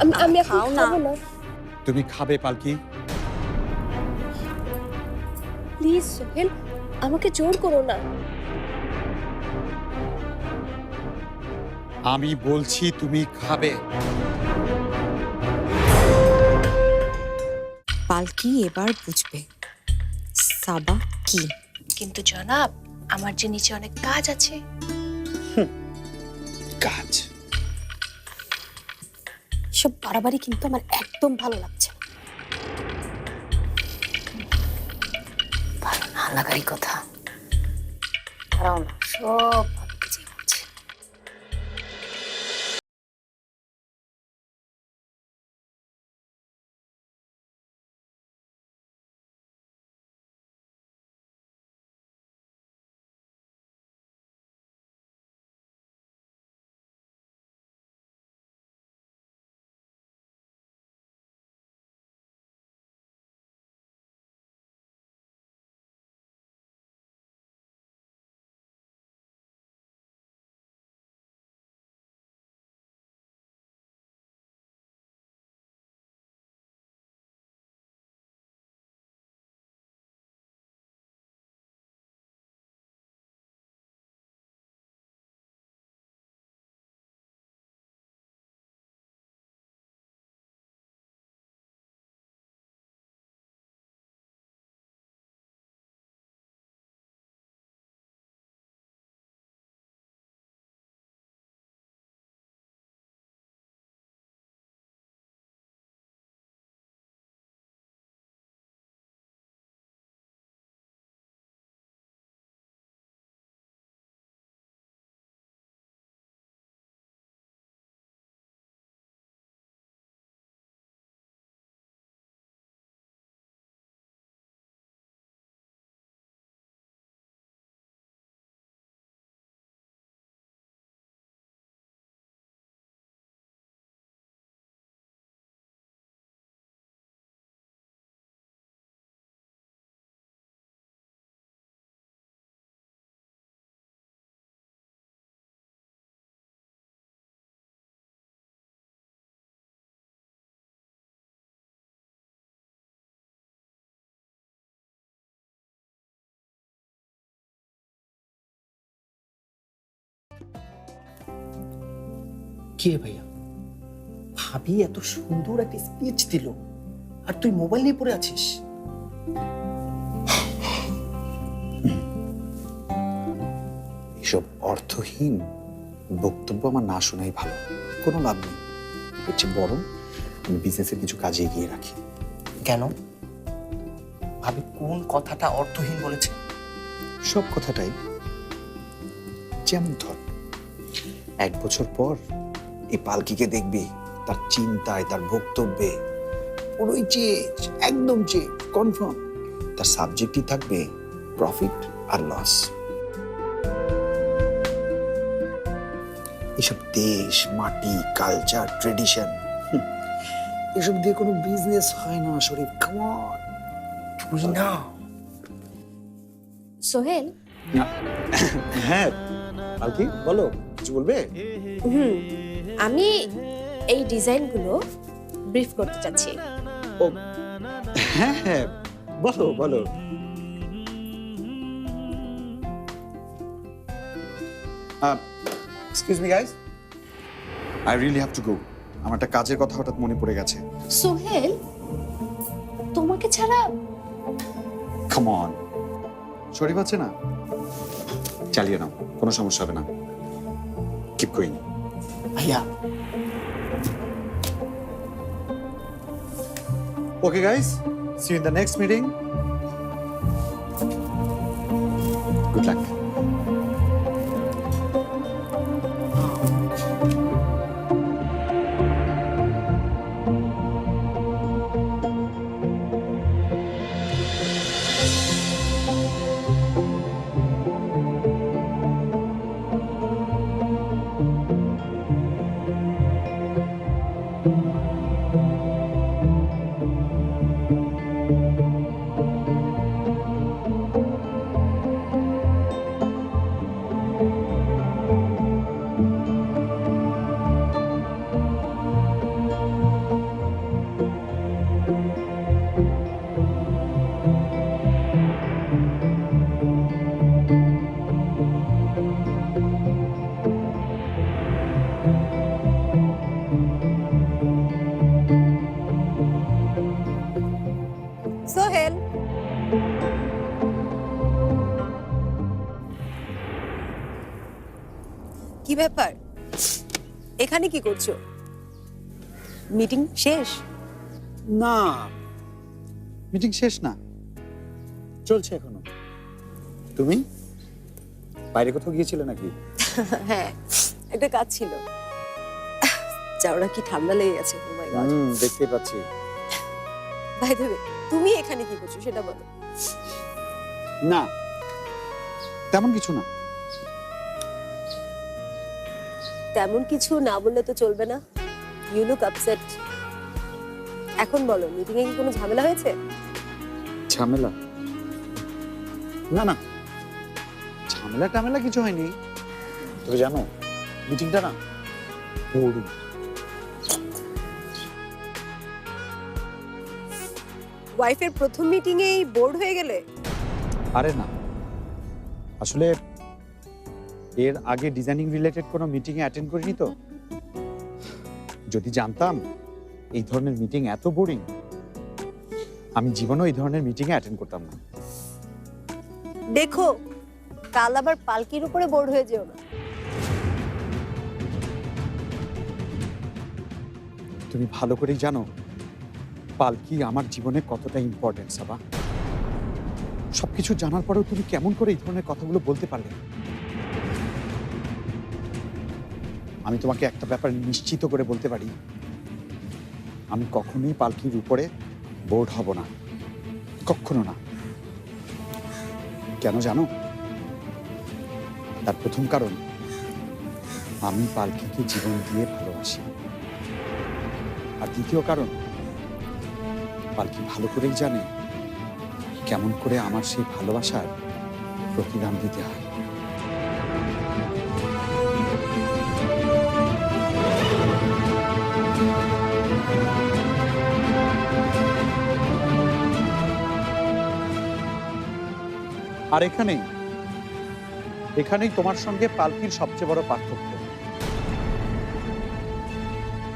আমি আমি খাও না। তুমি খাবে পালকি। প্লিজ সোহেল আমাকে জোর করো না। আমি বলছি তুমি খাবে। পালকি এবার বুঝবে সাবা কি। কিন্তু জনাব আমার যে নিচে অনেক কাজ আছে। কাজ। সব বাড়াবাড়ি কিন্তু আমার একদম ভালো লাগছে ভালো না লাগারই কথা। কারণ সব কে ভাইয়া? ভাবি এত সুন্দর একটা স্পিচ দিল। আর তুই মোবাইল নিয়ে পড়ে আছিস? এসব অর্থহীন বক্তব্য আমার না শোনাই ভালো। কোনো লাভ নেই। হচ্ছে বরং আমি বিজনেসের কিছু কাজে এগিয়ে রাখি। কেন? ভাবি কোন কথাটা অর্থহীন বলেছে? সব কথাটাই যেমন ধর এক বছর পর এই পালকিকে দেখবি তার চিন্তায় তার বক্তব্যে পুরোই চেঞ্জ একদম চেঞ্জ কনফার্ম তার সাবজেক্টই থাকবে প্রফিট আর লস এসব দেশ মাটি কালচার ট্রেডিশন এসব দিয়ে কোনো বিজনেস হয় না শরীফ কামন তুই না সোহেল? হ্যাঁ পালকি বলো কিছু বলবে? হুম। আমি এই ডিজাইনগুলো ব্রিফ করতে চাচ্ছি। ও। হ্যাঁ হ্যাঁ। বলো বলো। Excuse me guys I really have to go আমার একটা কাজের কথা হঠাৎ মনে পড়ে গেছে। সোহেল তোমাকে ছাড়া কাম অন শরীফ আছে না? চালিয়ে নাও কোনো সমস্যা হবে না। Keep going Yeah. Okay, guys. See you in the next meeting. Good luck. কি ব্যাপার? এখানে কি করছ? মিটিং শেষ? না মিটিং শেষ না। চলছে এখনও। তুমি? বাইরে কোথাও গিয়েছিলে নাকি? হ্যাঁ একটা কাজ ছিল। চাওড়া কি ঠান্ডা লেগে গেছে। Oh ও মাই গড হুম দেখতে পাচ্ছি। বাই দ্য তুমি এখানে কি করছ সেটা বলো। না তেমন কিছু না। তেমন কিছু না বললে তো চলবে না। ইউ লুক আপসেট এখন বলো মিটিং এ কি কোনো ঝামেলা হয়েছে? ঝামেলা? না না। ঝামেলা টামেলা কিছু হয়নি। তবে জানো মিটিংটা না বোরিং ওয়াইফের প্রথম মিটিং এই বোর্ড হয়ে গেলে? আরে না। আসলে এর আগে ডিজাইনিং রিলেটেড কোনো মিটিং অ্যাটেন্ড করিনি তো? যদি জানতাম এই ধরনের মিটিং এত বোরিং আমি জীবনেও এই ধরনের মিটিং এ অ্যাটেন্ড করতাম না। দেখো কাল আবার পালকির উপরে বোর্ড হয়ে যেও না। তুমি ভালো করেই জানো পালকি আমার জীবনে কতটা ইম্পর্টেন্ট সাবা। সবকিছু জানার পরেও তুমি কেমন করে এই ধরনের কথাগুলো বলতে পারলে? আমি তোমাকে একটা ব্যাপার নিশ্চিত করে বলতে পারি। আমি কখনোই পালকির উপরে বোর্ড হব না। কখনো না। কেন জানো? তার প্রথম কারণ, আমি পালকিকে জীবন দিয়ে ভালোবাসি। আর দ্বিতীয় কারণ, পালকি ভালো করেই জানে কেমন করে আমার সেই ভালোবাসার প্রতিদান দিতে হয়। আর এখানেই এখানেই তোমার সঙ্গে পালকির সবচেয়ে বড় পার্থক্য।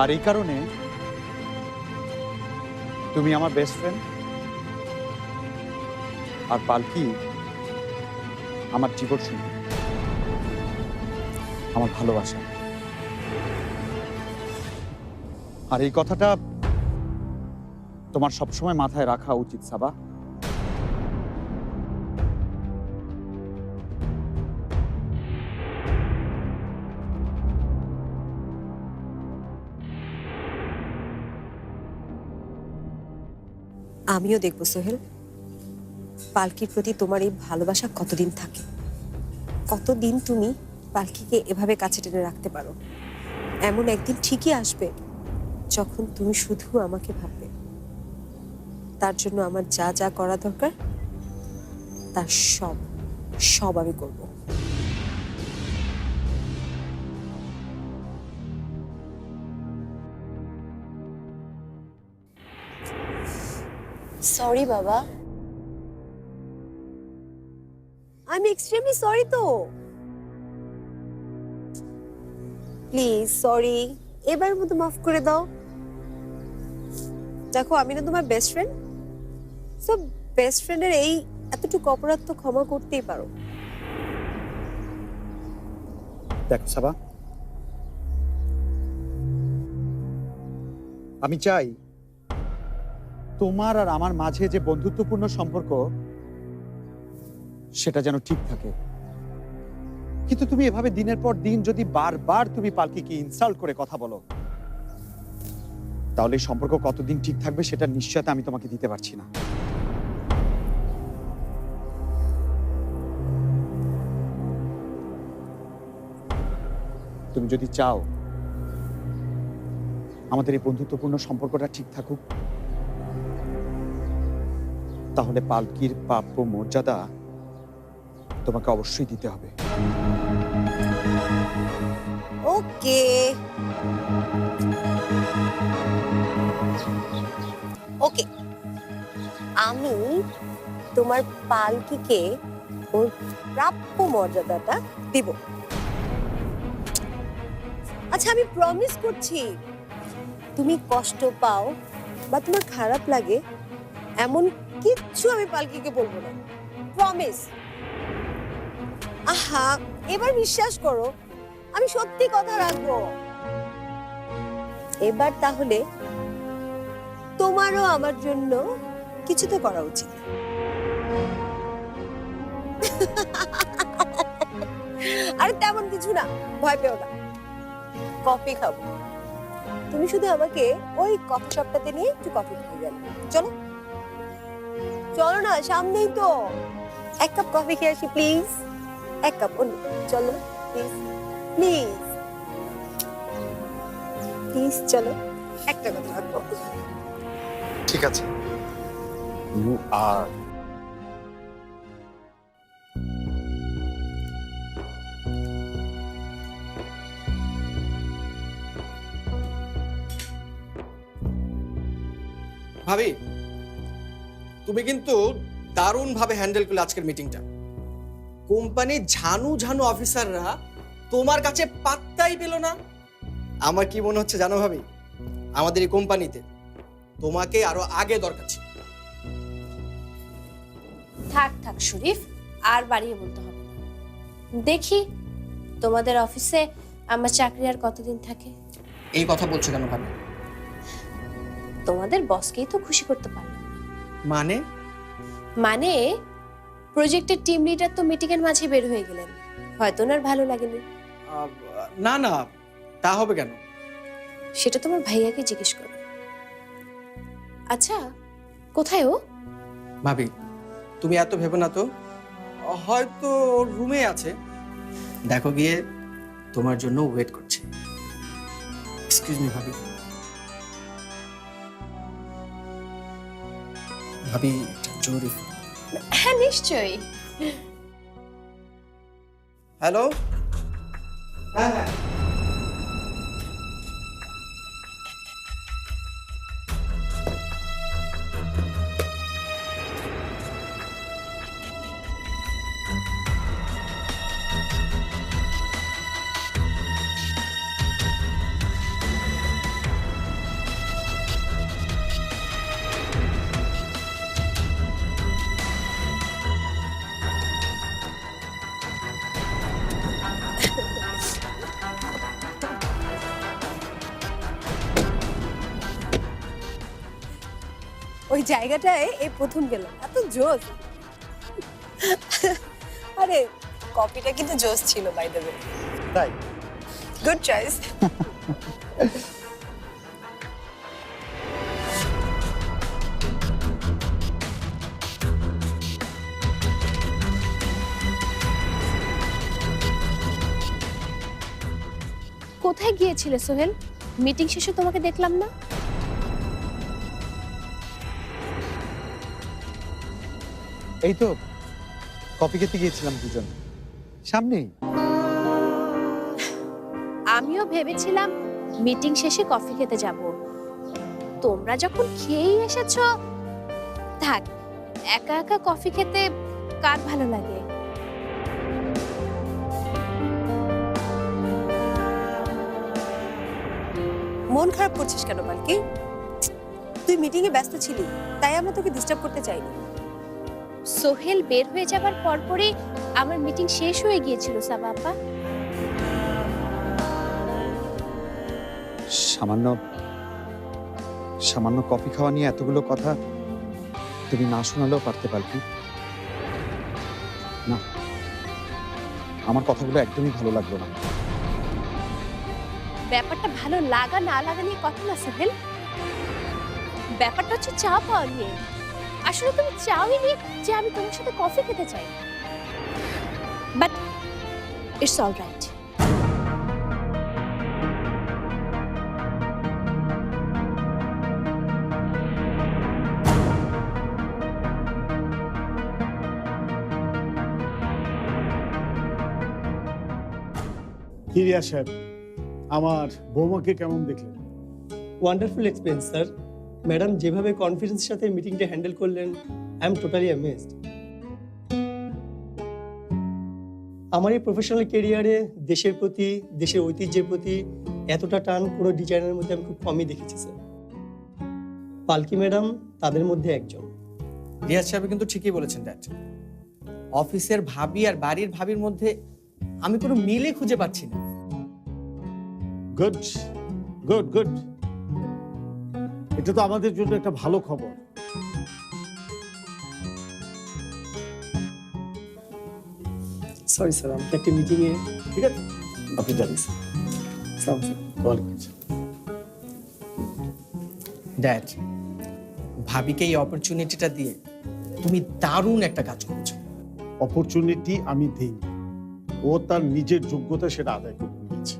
আর এই কারণে তুমি আমার বেস্ট ফ্রেন্ড আর পালকি আমার জীবন সঙ্গী আমার ভালোবাসা। আর এই কথাটা তোমার সবসময় মাথায় রাখা উচিত, সাবা। আমিও দেখব, সোহেল। পালকির প্রতি তোমার এই ভালোবাসা কতদিন থাকে? কতদিন তুমি পালকিকে এভাবে কাছে টেনে রাখতে পারো? এমন একদিন ঠিকই আসবে যখন তুমি শুধু আমাকে ভাববে। তার জন্য আমার যা যা করা দরকার, তার সব সব আমি করব। সরি বাবা। আই এম এক্সট্রিমলি সরি তো। প্লিজ সরি এবার মতো মাফ করে দাও। দেখো আমি না তোমার বেস্ট ফ্রেন্ড সব বেস্ট ফ্রেন্ডের এই এতটুকু অপরাধ তো ক্ষমা করতেই পারো। দেখো সাবা। আমি চাই তোমার আর আমার মাঝে যে বন্ধুত্বপূর্ণ সম্পর্ক, সেটা যেন ঠিক থাকে। কিন্তু তুমি এভাবে দিনের পর দিন যদি বারবার তুমি পালকিকে ইনসাল্ট করে কথা বলো, তাহলে সম্পর্ক কতদিন ঠিক থাকবে সেটা নিশ্চয়তা আমি তোমাকে দিতে পারছি না। তুমি যদি চাও আমাদের এই বন্ধুত্বপূর্ণ সম্পর্কটা ঠিক থাকুক তাহলে পালকির প্রাপ্য মর্যাদা তোমাকে অবশ্যই দিতে হবে। ওকে। ওকে। আমি তোমার পালকিকে ওর প্রাপ্য মর্যাদাটা দিব। আচ্ছা আমি প্রমিস করছি, তুমি কষ্ট পাও বা তোমার খারাপ লাগে, এমন কিচ্ছু আমি পালকিকে বলব না। প্রমিস আহা, এবার বিশ্বাস করো, আমি সত্যি কথা রাখব। এবার তাহলে তোমারও আমার জন্য কিছু তো করা উচিত। আরে তেমন কিছু না, ভয় পেও না। কফি খাব। তুমি শুধু আমাকে ওই কফি শপটাতে নিয়ে একটু কফি খেয়ে গেলে। চলো। চলো না সামনেই তো। এক কাপ কফি খেয়ে আসি প্লিজ এক কাপ অন্য। চলো প্লিজ প্লিজ প্লিজ চলো। একটা কথা রাখব ঠিক আছে। ইউ আর ভাবি তুমি কিন্তু দারুণ ভাবে হ্যান্ডেল করলে আজকের মিটিংটা কোম্পানির ঝানু ঝানু অফিসাররা তোমার কাছে পাত্তাই পেল না। আমার কি মনে হচ্ছে জানো ভাবি? আমাদের এই কোম্পানিতে তোমাকে আরও আগে দরকার ছিল। থাক থাক শরীফ আর বাড়িয়ে বলতে হবে না। দেখি তোমাদের অফিসে আমার চাকরি আর কতদিন থাকে? এই কথা বলছো কেন ভাবি? তোমাদের বসকেই তো খুশি করতে না। মানে? মানে প্রজেক্টের টিম লিডার তো মিটিং এর মাঝে বের হয়ে গেলেন। হয়তো ওনার ভালো লাগেনি। না না তা হবে কেন? সেটা তোমার ভাইয়াকে জিজ্ঞেস করো। আচ্ছা কোথায় ও? ভাবি তুমি এত ভেবো না তো? হয়তো ওর রুমে আছে। দেখো গিয়ে তোমার জন্য ওয়েট করছে। এক্সকিউজ মি ভাবি। ভাবি জরুরি। হ্যাঁ নিশ্চয়ই। হ্যালো? হ্যাঁ হ্যাঁ। ওই জায়গাটায় এই প্রথম গেলাম এত জোস আরে কফিটা কিন্তু জোস ছিল বাই দ্য ওয়ে তাই? গুড চয়েস কোথায় গিয়েছিলে সোহেল? মিটিং শেষে তোমাকে দেখলাম না? এই তো কফি খেতে গিয়েছিলাম দুজন। সামনেই। আমিও ভেবেছিলাম মিটিং শেষে কফি খেতে যাব। তোমরা যখন খেয়েই এসেছ থাক একা একা কফি খেতে কার ভালো লাগে? মন খারাপ করছিস কেন পালকি? তুই মিটিং এ ব্যস্ত ছিলি তাই আমরা তোকে ডিস্টার্ব করতে চাইনি। সোহেল বের হয়ে যাবার পরপরই আমার মিটিং শেষ হয়ে গিয়েছিল সাবা আপা। সামান্য সামান্য কফি খাওয়া নিয়ে এতগুলো কথা তুমি না শোনালেও পারতে পারবি। না আমার কথাগুলো একদমই ভালো লাগল না। ব্যাপারটা ভালো লাগা না লাগা নিয়ে কথা না সোহেল। ব্যাপারটা হচ্ছে চা পাওয়া নিয়ে। আসলে তুমি চাওই নি যে আমি তোমার সাথে কফি খেতে চাই। বাট ইটস অল রাইট কিরিয়া সাহেব আমার বৌমাকে কেমন দেখলেন? ওয়ান্ডারফুল এক্সপিরিয়েন্স স্যার ম্যাডাম যেভাবে কনফিডেন্সের সাথে মিটিংটা হ্যান্ডেল করলেন আই এম টোটালি অ্যামেজড আমার এই প্রফেশনাল কেরিয়ারে দেশের প্রতি দেশের ঐতিহ্যের প্রতি এতটা টান কোনো ডিজাইনের মধ্যে আমি খুব কমই দেখেছি স্যার পালকি ম্যাডাম তাদের মধ্যে একজন। রিয়াজ সাহেব কিন্তু ঠিকই বলেছেন ড্যাড অফিসের ভাবি আর বাড়ির ভাবির মধ্যে আমি কোনো মিলে খুঁজে পাচ্ছি না। গুড গুড গুড এটা তো আমাদের জন্য একটা ভালো খবর। সরি স্যার আমাকে একটা মিটিংয়ে ঠিক আছে? আপনি জানিস ওয়ালাইকুম ড্যাড ভাবিকে এই অপরচুনিটিটা দিয়ে তুমি দারুণ একটা কাজ করেছ। অপরচুনিটি আমি দিই ও তার নিজের যোগ্যতা সেটা আদায় করে নিয়েছে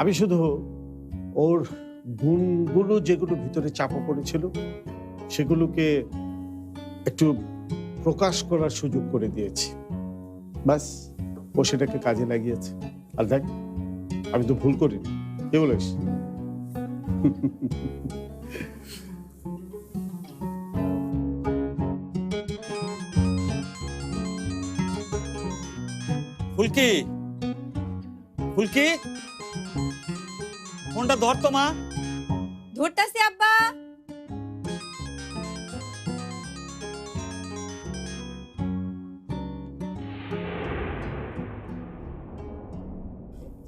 আমি শুধু ওর গুণগুলো যেগুলো ভিতরে চাপা পড়েছিল, সেগুলোকে একটু প্রকাশ করার সুযোগ করে দিয়েছি। ব্যাস, ও সেটাকে কাজে লাগিয়েছে। আর দেখ, আমি তো ভুল করিনি। কে বলিস? ফুলকি? ফুলকি? ফোনটা ধর তো মা। ধরতাছি আব্বা।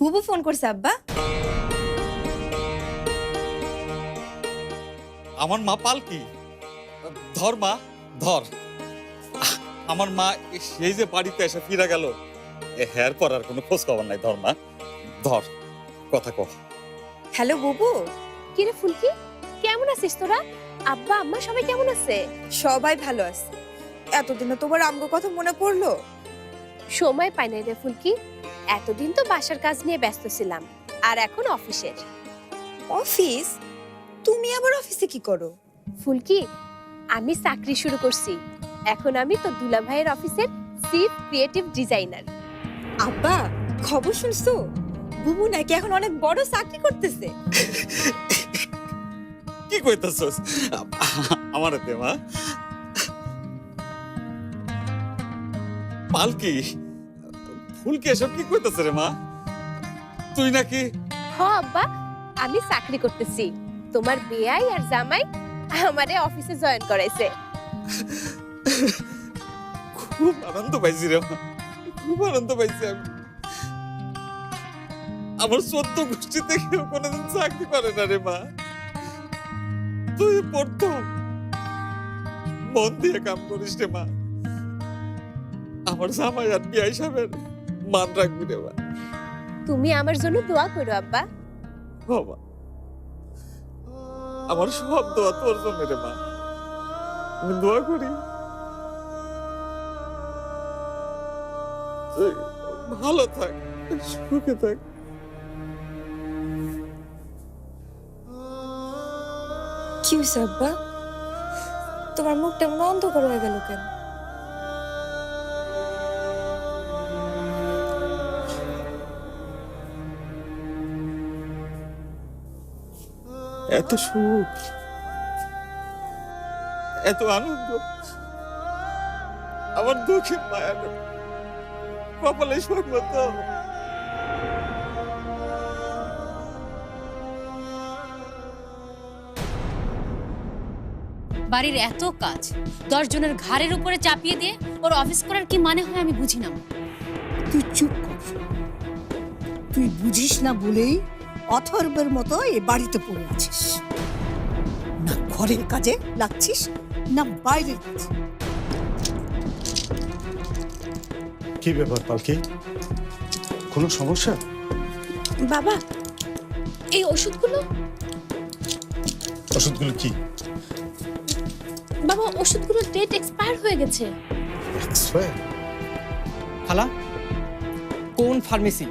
বুবু ফোন করছে আব্বা। আমার মা পালকি। ধর মা ধর। আমার মা সেই যে বাড়িতে এসে ফিরে গেল। হ্যার পর আর কোনো খোঁজ খবর নাই ধর মা। ধর কথা কহ হ্যালো বুবু। কিরে ফুলকি? কেমন আছিস তোরা? আব্বা আম্মা সবাই কেমন আছে? সবাই ভালো আছে। এতদিনে তোমার আমগো কথা মনে পড়ল? সময় পাই নাই রে ফুলকি। এতদিন তো বাসার কাজ নিয়ে ব্যস্ত ছিলাম আর এখন অফিসের। অফিস? তুমি আবার অফিসে কি করো? ফুলকি আমি চাকরি শুরু করছি। এখন আমি তো দুলা ভাইয়ের অফিসের চিফ ক্রিয়েটিভ ডিজাইনার। আব্বা খবর শুনছো? বুবু নাকি এখন অনেক বড় চাকরি করতেছে। কি কইতাছস? আমার দে মা। পালকি ফুলকি এসব কি কইতাছে রে মা? তুই নাকি? হ আব্বা আমি চাকরি করতেছি। তোমার বেয়াই আর জামাই আমারে অফিসে জয়েন করাইছে। খুব আনন্দ পাইছি রে মা। খুব আনন্দ পাইছি আমি। আমার সত্য গোষ্ঠীতে কেউ কোনোদিন চাকরি করে না রে মা। তুই প্রথম মন দিয়ে কাম করিস রে মা। আমার জামাই আর বিয়া হিসাবের মান রাখবি রে মা। তুমি আমার জন্য দোয়া করো আব্বা। বাবা আমার সব দোয়া তোর জন্য রে মা। আমি দোয়া করি। ভালো থাক সুখে থাক। তোমার মুখটা এমন অন্ধকার হয়ে গেল কেন? এত সুখ, এত আনন্দ, আমার দুঃখে মায়া। কপালে স্বর্ণ বাড়ির এত কাজ। দশ জনের ঘাড়ের উপরে চাপিয়ে দিয়ে ওর অফিস করার কি মানে হয় আমি বুঝি না। তুই চুপ কর। তুই বুঝিস না বলেই অথর্বের মতো এ বাড়িতে পড়ে আছিস। না ঘরের কাজে লাগছিস না বাইরের কাজে। কি ব্যাপার পালকি? কোনো সমস্যা? বাবা এই ওষুধগুলো? ওষুধগুলো কি? ওষুধগুলোর ডেট এক্সপায়ার হয়ে গেছে। খালা কোন ফার্মেসি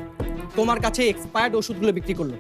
তোমার কাছে এক্সপায়ার্ড ওষুধগুলো বিক্রি করল?